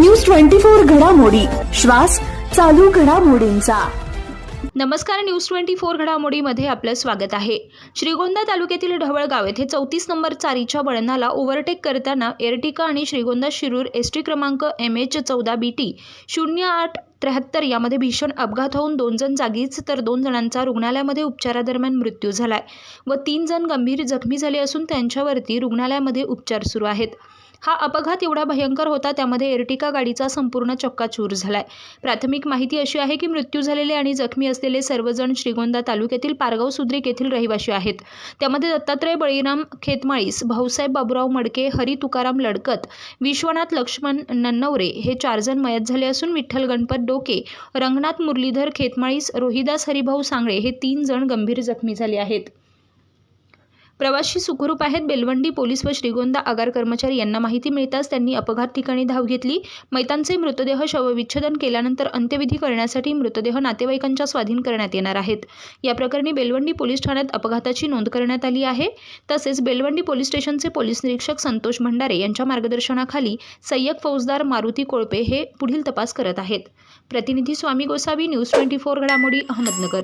News twenty four घडामोडी. श्वास चालू घडामोडींचा. नमस्कार न्यूज ट्वेंटी फोर घडामोडीमध्ये आपलं स्वागत आहे. श्रीगोंदा तालुक्यातील ढवळगाव येथे चौतीस नंबर चारीच्या वळणाला ओव्हरटेक करताना एर्टिका आणि श्रीगोंदा शिरूर एस टी क्रमांक एम एच चौदा बी टी शून्य आठ त्र्याहत्तर यामध्ये भीषण अपघात होऊन दोन जण जागीच तर दोन जणांचा रुग्णालयामध्ये उपचारादरम्यान मृत्यू झालाय व तीन जण गंभीर जखमी झाले असून त्यांच्यावरती रुग्णालयामध्ये उपचार सुरू आहेत. हा अपघात एवढा भयंकर होता त्यामध्ये एर्टिका गाडीचा संपूर्ण चक्काचूर झालाय. प्राथमिक माहिती अशी आहे की मृत्यू झालेले आणि जखमी असलेले सर्वजण श्रीगोंदा तालुक्यातील पारगाव सुद्रिक येथील रहिवासी आहेत. त्यामध्ये दत्तात्रय बळीराम खेतमाळीस भाऊसाहेब बाबुराव मडके हरी तुकाराम लडकत विश्वनाथ लक्ष्मण नन्नवरे हे चारजण मयत झाले असून विठ्ठल गणपत डोके रंगनाथ मुरलीधर खेतमाळीस रोहिदास हरिभाऊ सांगळे हे तीन जण गंभीर जखमी झाले आहेत. प्रवासी सुखरूप आहेत. बेलवंडी पोलीस व श्रीगोंदा आगार कर्मचारी यांना माहिती मिळताच त्यांनी अपघात ठिकाणी धाव घेतली. मैतांचे मृतदेह शवविच्छेदन केल्यानंतर अंत्यविधी करण्यासाठी मृतदेह नातेवाईकांच्या स्वाधीन करण्यात येणार आहेत. या प्रकरणी बेलवंडी पोलीस ठाण्यात अपघाताची नोंद करण्यात आली आहे. तसेच बेलवंडी पोलीस स्टेशनचे पोलीस निरीक्षक संतोष भंडारे यांच्या मार्गदर्शनाखाली सय्यक फौजदार मारुती कोळपे हे पुढील तपास करत आहेत. प्रतिनिधी Swami Gosavi news twenty four घडामोडी अहमदनगर.